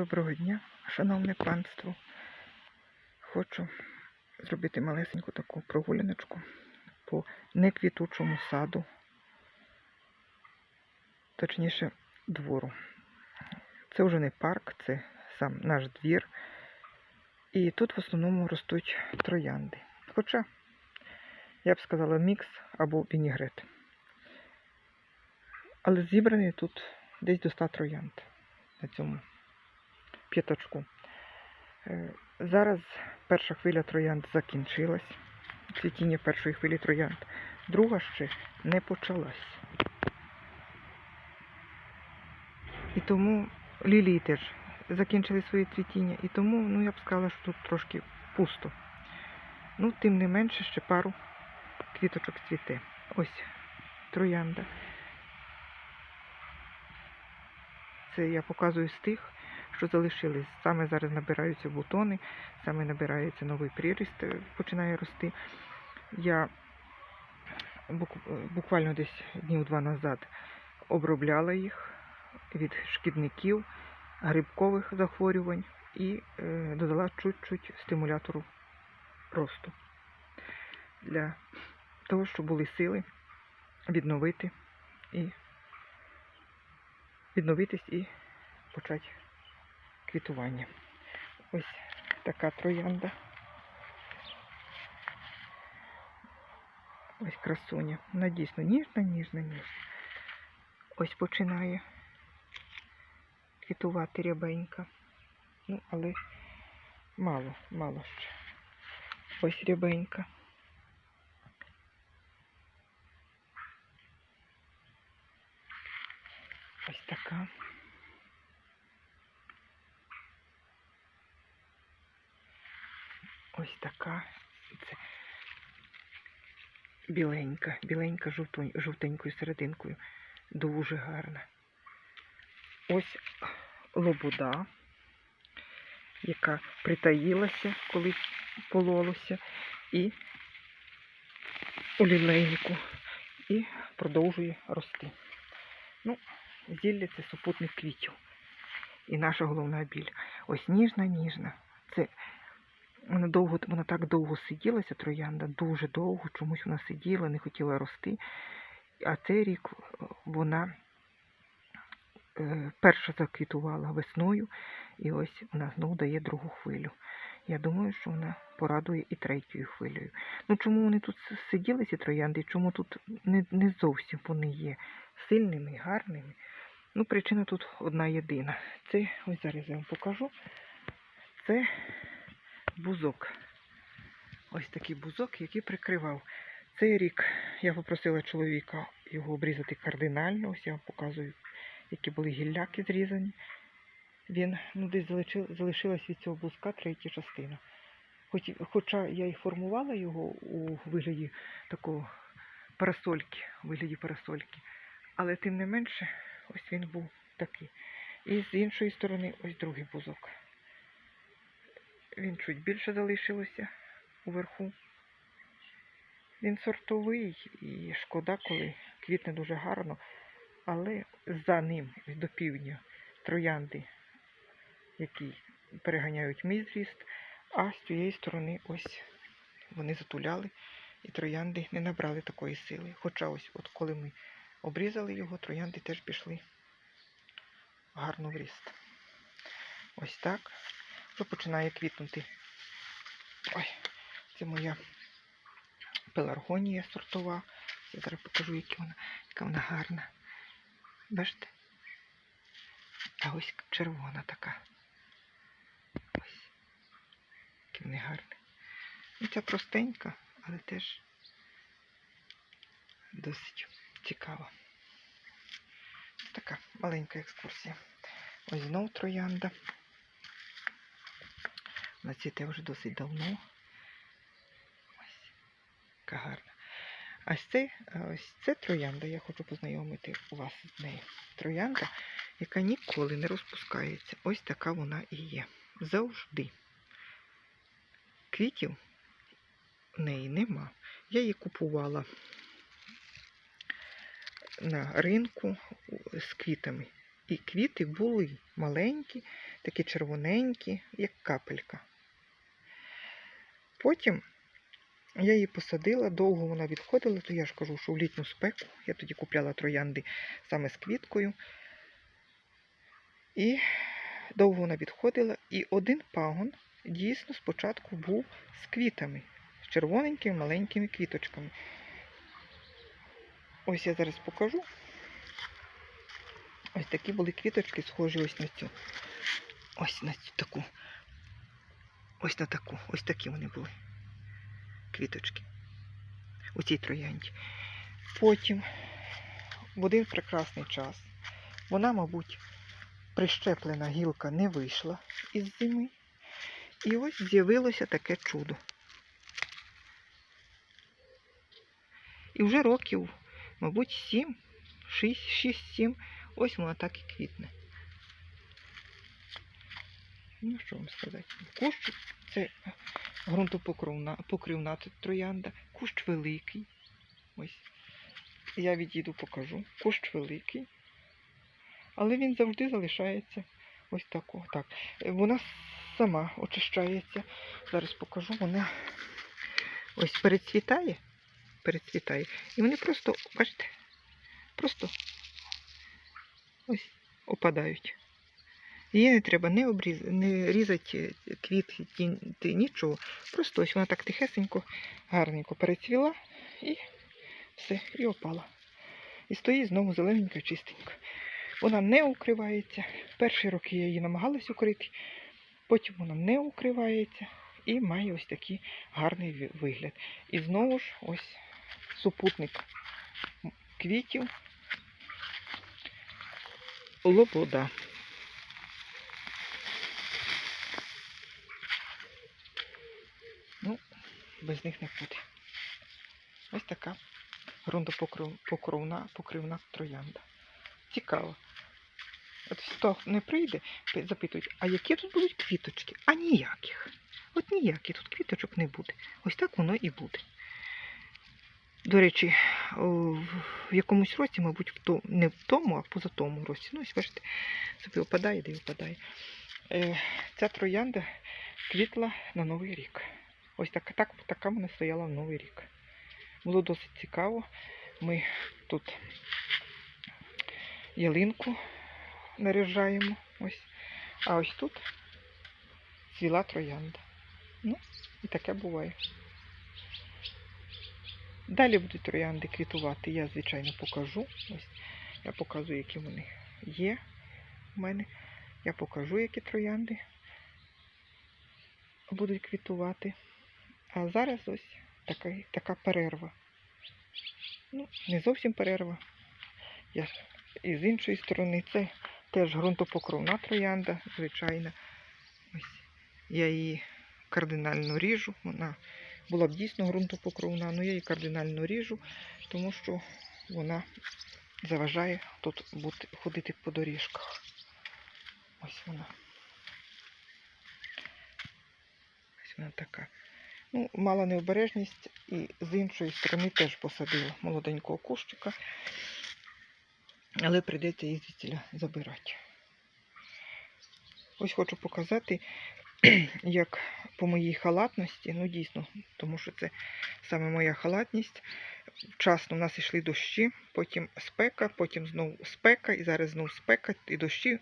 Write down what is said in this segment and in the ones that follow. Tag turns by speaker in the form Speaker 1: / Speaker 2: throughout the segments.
Speaker 1: Доброго дня, шановне панство. Хочу зробити малесеньку таку прогуляночку по неквітучому саду, точніше, двору. Це вже не парк, це сам наш двір. І тут в основному ростуть троянди. Хоча, я б сказала, мікс або вінігрет. Але зібрані тут десь до 100 троянд на цьому п'ятачку. Е, Зараз перша хвиля троянд закінчилась. Цвітіння першої хвилі троянд. Друга ще не почалась. І тому лілії теж закінчили своє цвітіння. І тому, ну я б сказала, що тут трошки пусто. Ну, тим не менше, ще пару квіточок цвіте. Ось троянда. Це я показую з тих, що залишились. Саме зараз набираються бутони, саме набирається новий приріст, е, починає рости. Я буквально десь днів два назад обробляла їх від шкідників, грибкових захворювань і е, додала чуть-чуть стимулятору росту для того, щоб були сили відновити і відновитись і почати квітування. Ось така троянда. Ось красуня. Вона дійсно ніжна, ніжна, ніжна. Ось починає квітувати рябенька. Ну, але мало, мало ще. Ось рябенька. Ось така. Ось така. Це біленька, біленька жовтенькою серединкою. Дуже гарна. Ось лобода, яка притаїлася, коли пололося, і у і продовжує рости. Ну, зілля це супутник квітів. І наша головна біль. Ось ніжна, ніжна. Це вона довго, вона так довго сиділася, троянда, дуже довго, чомусь вона сиділа, не хотіла рости. А цей рік е, вона е, перша заквітувала весною, і ось вона знову дає другу хвилю. Я думаю, що вона порадує і третьою хвилею. Ну чому вони тут сиділи, ці троянди, і чому тут не, не зовсім вони є сильними, гарними? Ну, причина тут одна єдина. Це ось зараз я вам покажу. Це бузок. Ось такий бузок, який прикривав. Цей рік я попросила чоловіка його обрізати кардинально. Ось я вам показую, які були гілляки зрізані. Він ну, десь залишилась від цього бузка третя частина. Хоч, хоча я і формувала його у вигляді такого парасольки, у вигляді парасольки, але тим не менше, ось він був такий. І з іншої сторони ось другий бузок. Він чуть більше залишилося уверху. Він сортовий і шкода, коли квітне дуже гарно, але за ним до півдня троянди, які переганяють мій зріст, а з цієї сторони ось вони затуляли і троянди не набрали такої сили. Хоча ось от коли ми обрізали його, троянди теж пішли гарно в ріст. Ось так. Вже починає квітнути. Ой, це моя пеларгонія сортова. Я зараз покажу, які вона, яка вона гарна. Бачите? А ось червона така. Ось. Які вони гарні. Ну, ця простенька, але теж досить цікава. Така маленька екскурсія. Ось знов троянда. Вона цвіте вже досить давно. Ось, яка гарна. А ось це, ось це троянда, я хочу познайомити вас з нею. Троянда, яка ніколи не розпускається. Ось така вона і є. Завжди. Квітів в неї нема. Я її купувала на ринку з квітами. І квіти були маленькі, такі червоненькі, як капелька. Потім я її посадила, довго вона відходила, то я ж кажу, що в літню спеку я тоді купляла троянди саме з квіткою. І довго вона відходила, і один пагон дійсно спочатку був з квітами, з червоненькими маленькими квіточками. Ось я зараз покажу. Ось такі були квіточки, схожі ось на цю. Ось на цю таку. Ось на таку. Ось такі вони були. Квіточки. У цій троянді. Потім, в один прекрасний час, вона, мабуть, прищеплена гілка не вийшла із зими. І ось з'явилося таке чудо. І вже років, мабуть, сім, шість, шість, сім, ось вона так і квітне. Ну, що вам сказати? Кущ це ґрунтопокривна покривна троянда, кущ великий. Ось. Я відійду, покажу. Кущ великий. Але він завжди залишається ось тако. Так. Вона сама очищається. Зараз покажу. Вона ось перецвітає. Перецвітає. І вони просто, бачите, просто ось опадають. Її не треба не, обріз... не різати квіти, ті- нічого. Просто ось вона так тихесенько, гарненько перецвіла і все, і опала. І стоїть знову зелененька, чистенька. Вона не укривається. Перші роки я її намагалась укрити, потім вона не укривається і має ось такий гарний вигляд. І знову ж ось супутник квітів лобода. Ну, без них не буде. Ось така ґрунтопокровна покривна троянда. Цікаво. От хто не прийде, запитують, а які тут будуть квіточки? А ніяких. От ніяких тут квіточок не буде. Ось так воно і буде. До речі, в якомусь році, мабуть, в то- не в тому, а поза тому році. Ну, ось бачите, собі опадає, де й опадає. Е, ця троянда квітла на Новий рік. Ось так, так, така вона стояла в Новий рік. Було досить цікаво. Ми тут ялинку наряжаємо. Ось. А ось тут цвіла троянда. Ну, і таке буває. Далі будуть троянди квітувати, я, звичайно, покажу. Ось я показую, які вони є у мене. Я покажу, які троянди будуть квітувати. А зараз ось така, така перерва. Ну, не зовсім перерва. Я, і з іншої сторони це теж ґрунтопокровна троянда, звичайна. Ось я її кардинально ріжу. Вона була б дійсно ґрунтопокровна, але я її кардинально ріжу, тому що вона заважає тут бути, ходити по доріжках. Ось вона. Ось вона така. Ну, мала необережність і з іншої сторони теж посадила молоденького кущика, але прийдеться її звідсіля забирати. Ось хочу показати, як по моїй халатності, ну дійсно, тому що це саме моя халатність. Вчасно в нас йшли дощі, потім спека, потім знову спека, і зараз знову спека і дощі.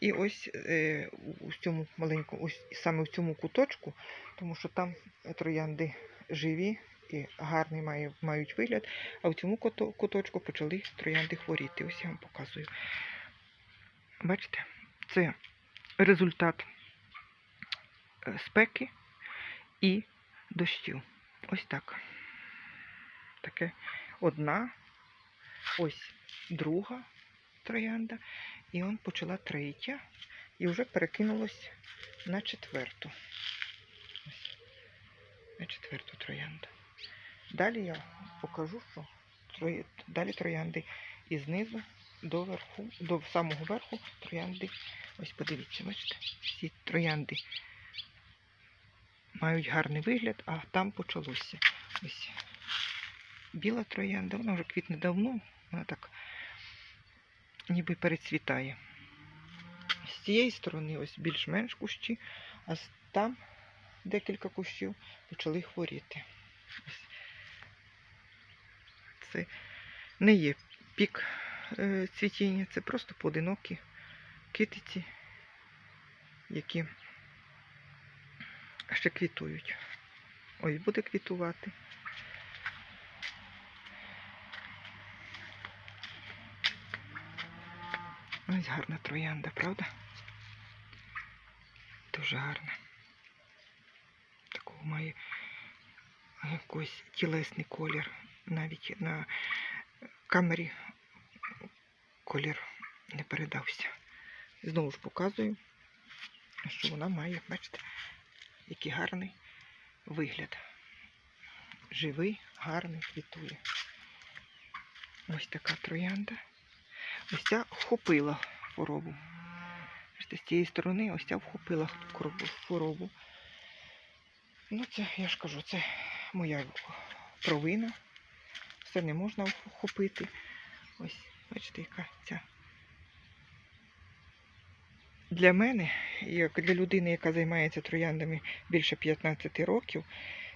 Speaker 1: І ось е, у цьому маленькому, ось саме в цьому куточку, тому що там троянди живі і гарний має, мають вигляд, а в цьому куточку почали троянди хворіти. Ось я вам показую. Бачите, це результат е, спеки і дощів. Ось так. Таке одна, ось друга троянда, і он почала третя, і вже перекинулось на четверту. Ось, на четверту троянду. Далі я покажу, що троє- далі троянди і знизу до верху, до самого верху троянди. Ось подивіться, бачите, всі троянди мають гарний вигляд, а там почалося. Ось біла троянда, вона вже квітне давно, вона так ніби перецвітає. З цієї сторони ось більш-менш кущі, а там декілька кущів почали хворіти. Ось. Це не є пік е, цвітіння, це просто поодинокі китиці, які ще квітують. Ось буде квітувати. Ось гарна троянда, правда? Дуже гарна. Такого має якийсь тілесний колір. Навіть на камері колір не передався. Знову ж показую, що вона має, бачите, який гарний вигляд. Живий, гарний, квітує. Ось така троянда. Ось ця вхопила хворобу. З цієї сторони ось ця вхопила хворобу. Ну, це, я ж кажу, це моя провина. Все не можна вхопити. Ось, бачите, яка ця. Для мене, як для людини, яка займається трояндами більше 15 років,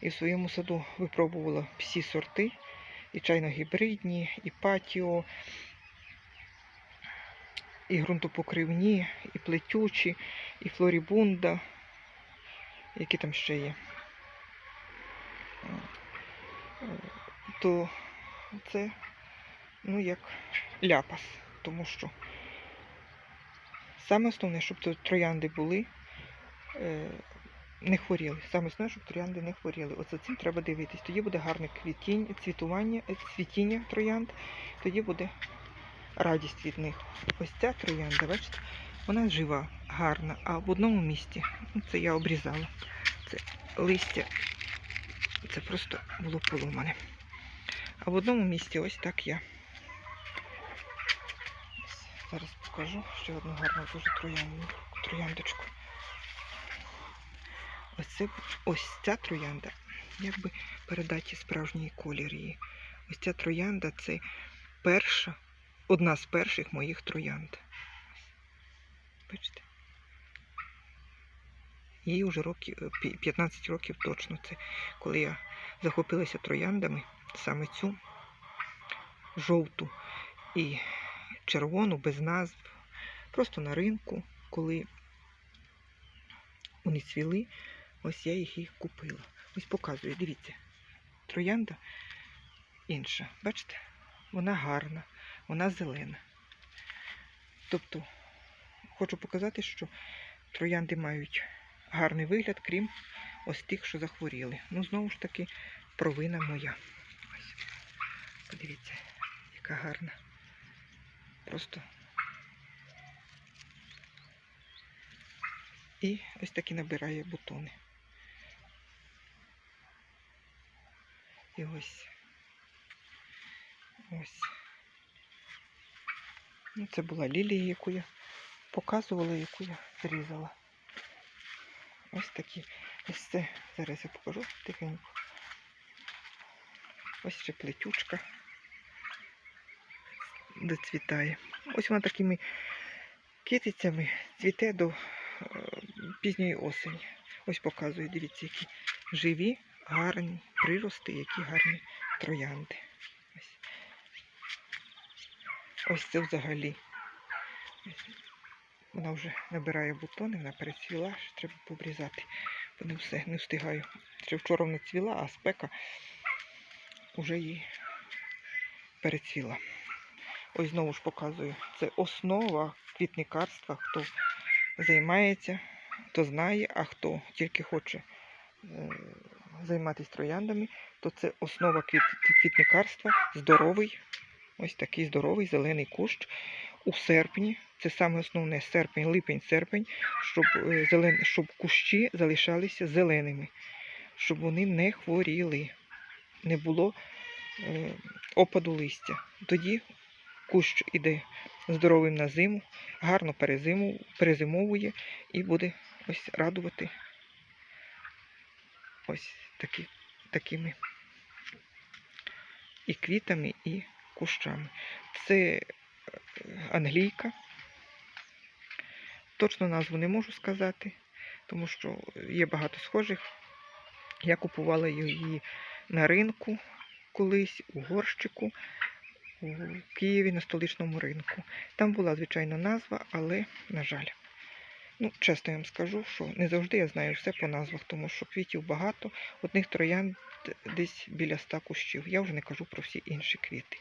Speaker 1: і в своєму саду випробувала всі сорти, і чайно-гібридні, і патіо, і ґрунтопокривні, і плетючі, і флорібунда, які там ще є. То це, ну, як ляпас, тому що саме основне, щоб троянди були, е, не хворіли. Саме основне, щоб троянди не хворіли. Оце цим треба дивитись. Тоді буде гарне квітіння, цвітування, е, цвітіння троянд, тоді буде радість від них. Ось ця троянда, бачите, вона жива, гарна, а в одному місці, ну, це я обрізала, це листя, це просто було поломане. А в одному місці ось так я. Зараз покажу ще одну гарну дуже троянду, трояндочку. Ось, це, ось ця троянда, як би передати справжній колір її. Ось ця троянда це перша, одна з перших моїх троянд. Бачите? Їй вже років, е, 15 років точно це, коли я захопилася трояндами, саме цю жовту і червону без назв, просто на ринку, коли вони цвіли, ось я їх і купила. Ось показую, дивіться, троянда інша. Бачите? Вона гарна, вона зелена. Тобто, хочу показати, що троянди мають гарний вигляд, крім ось тих, що захворіли. Ну, знову ж таки, провина моя. Ось. Подивіться, яка гарна. Просто. І ось таки набирає бутони. І ось. Ось. Ну, це була лілія, яку я показувала, яку я зрізала. Ось такі. Ось це. Зараз я покажу тихенько. Ось ще плетючка доцвітає. Ось вона такими китицями цвіте до е, пізньої осені. Ось показую, дивіться, які живі, гарні прирости, які гарні троянди. Ось, це взагалі. Вона вже набирає бутони, вона перецвіла, ще треба побрізати. Бо не все, не встигаю. Ще вчора вона цвіла, а спека вже її перецвіла. Ось знову ж показую. Це основа квітникарства. Хто займається, хто знає, а хто тільки хоче е, займатися трояндами, то це основа квіт, квітникарства. Здоровий, ось такий здоровий зелений кущ у серпні. Це саме основне серпень, липень, серпень, щоб, е, зелен, щоб кущі залишалися зеленими, щоб вони не хворіли, не було е, опаду листя. Тоді кущ іде здоровим на зиму, гарно перезиму, перезимовує і буде ось радувати ось такі, такими і квітами, і кущами. Це е, англійка. Точно назву не можу сказати, тому що є багато схожих. Я купувала її на ринку колись, у горщику, у Києві на столичному ринку. Там була, звичайно, назва, але, на жаль. Ну, чесно я вам скажу, що не завжди я знаю все по назвах, тому що квітів багато, одних троянд десь біля 100 кущів. Я вже не кажу про всі інші квіти.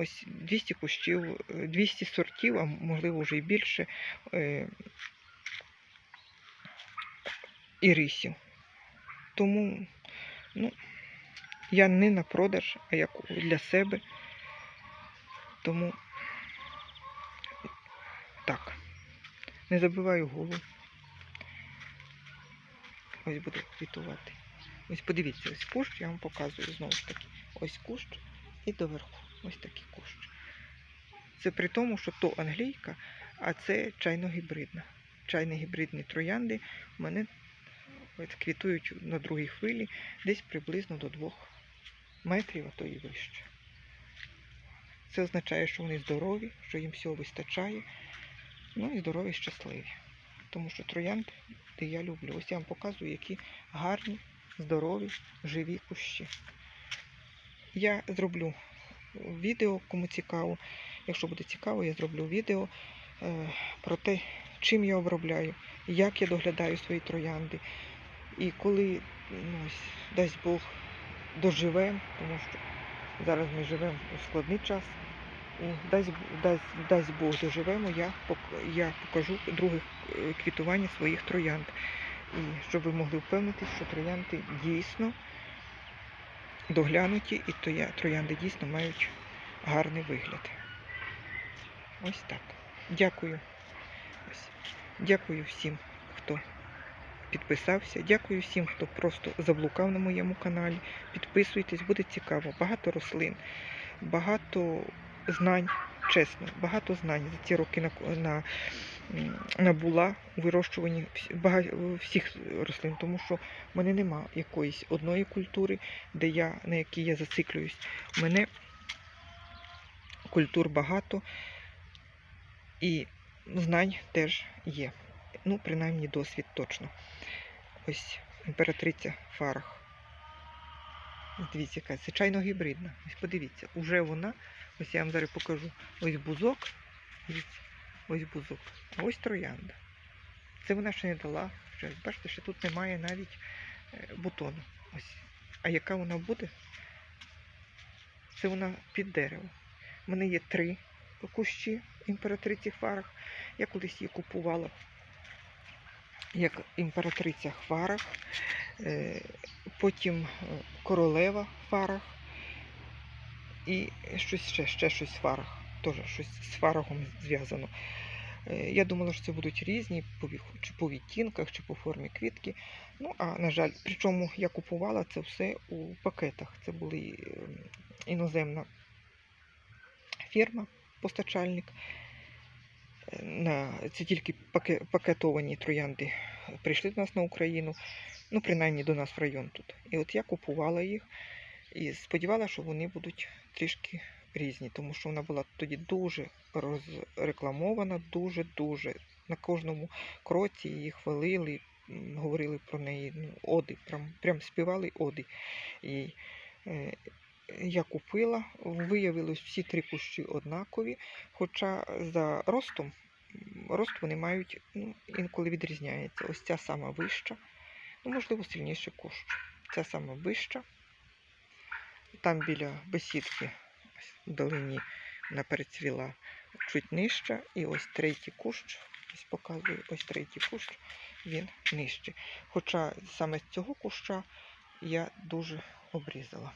Speaker 1: Ось 200 кущів, е, 200 сортів, а можливо вже і більше е, ірисів. Тому ну, я не на продаж, а як для себе. Тому так. Не забиваю голову. Ось буде квітувати. Ось подивіться, ось кущ, я вам показую знову ж таки. Ось кущ і доверху. Ось такий кущ. Це при тому, що то англійка, а це чайно-гібридна. Чайно-гібридні троянди у мене квітують на другій хвилі десь приблизно до двох метрів, а то і вище. Це означає, що вони здорові, що їм всього вистачає. Ну і здорові, щасливі. Тому що троянди я люблю. Ось я вам показую, які гарні, здорові, живі кущі. Я зроблю відео, кому цікаво. Якщо буде цікаво, я зроблю відео е, про те, чим я обробляю, як я доглядаю свої троянди. І коли ну, дасть Бог доживемо, тому що зараз ми живемо у складний час. І дасть, дасть, дасть Бог доживемо, я, я покажу друге квітування своїх троянд. І щоб ви могли впевнитися, що троянди дійсно доглянуті і троянди дійсно мають гарний вигляд. Ось так. Дякую. Дякую всім, хто підписався. Дякую всім, хто просто заблукав на моєму каналі. Підписуйтесь, буде цікаво. Багато рослин, багато знань, чесно, багато знань за ці роки на, на, набула у вирощуванні всіх рослин, тому що в мене нема якоїсь одної культури, де я, на якій я зациклююсь. У мене культур багато і знань теж є. Ну, принаймні, досвід точно. Ось імператриця Фарах. Дивіться, яка це чайно гібридна. Ось подивіться, уже вона, ось я вам зараз покажу. Ось бузок. Дивіться, ось бузок. А ось троянда. Це вона ще не дала. Вже, бачите, що тут немає навіть е, бутону. Ось. А яка вона буде? Це вона під дерево. У мене є три кущі імператриці Фарах. Я колись її купувала як імператриця Хварах, е, потім е, королева Фарах і щось ще, ще щось Фарах. Теж щось з фарагом зв'язано. Е, Я думала, що це будуть різні чи по відтінках, чи по формі квітки. Ну, а на жаль, причому я купувала це все у пакетах. Це були е, іноземна фірма, постачальник. Е, На, це тільки пакетовані троянди прийшли до нас на Україну, ну, принаймні до нас в район тут. І от я купувала їх і сподівалася, що вони будуть трішки різні, тому що вона була тоді дуже розрекламована, дуже-дуже. На кожному кроці її хвалили, говорили про неї ну, оди, прям, прям співали оди. І е, я купила, виявилось всі три кущі однакові, хоча за ростом, рост вони мають ну, інколи відрізняється. Ось ця сама вища, ну, можливо, сильніший кущ. Ця сама вища. Там біля бесідки ось в долині вона перецвіла чуть нижча. І ось третій кущ, ось показую, ось третій кущ, він нижчий. Хоча саме з цього куща я дуже обрізала.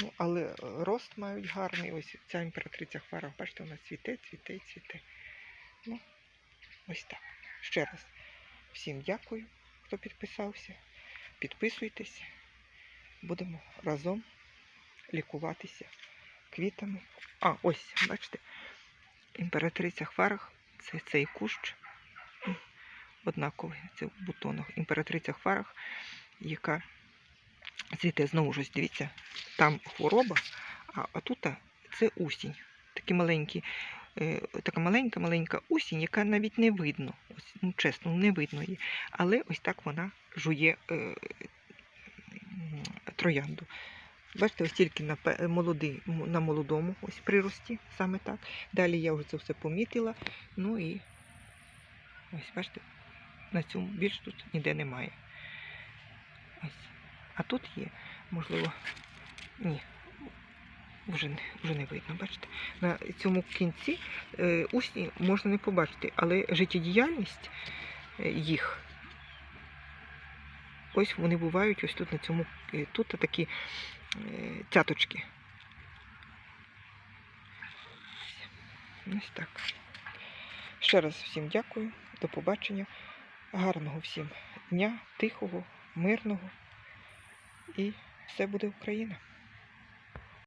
Speaker 1: Ну, але рост мають гарний. Ось ця імператриця Хвара, бачите, вона цвіте, цвіте, цвіте. Ну, ось так. Ще раз всім дякую, хто підписався. Підписуйтесь. Будемо разом лікуватися квітами. А, ось, бачите, імператриця Хварах це цей кущ. Однаковий, це в бутонах. Імператриця Хварах, яка цвіте знову ж дивіться, там хвороба, а, а тут це осінь. Такі маленькі е, така маленька-маленька осінь, яка навіть не видно. Ось, ну, чесно, не видно її. Але ось так вона жує е, троянду. Бачите, ось тільки на, молодий, на молодому ось прирості, саме так. Далі я вже це все помітила. Ну і ось, бачите, на цьому більш тут ніде немає. Ось. А тут є, можливо, ні, вже не, вже не видно, бачите. На цьому кінці е, усні можна не побачити, але життєдіяльність е, їх. Ось вони бувають ось тут на цьому, е, тут такі е, цяточки. Ось так. Ще раз всім дякую, до побачення. Гарного всім дня, тихого, мирного. І все буде Україна.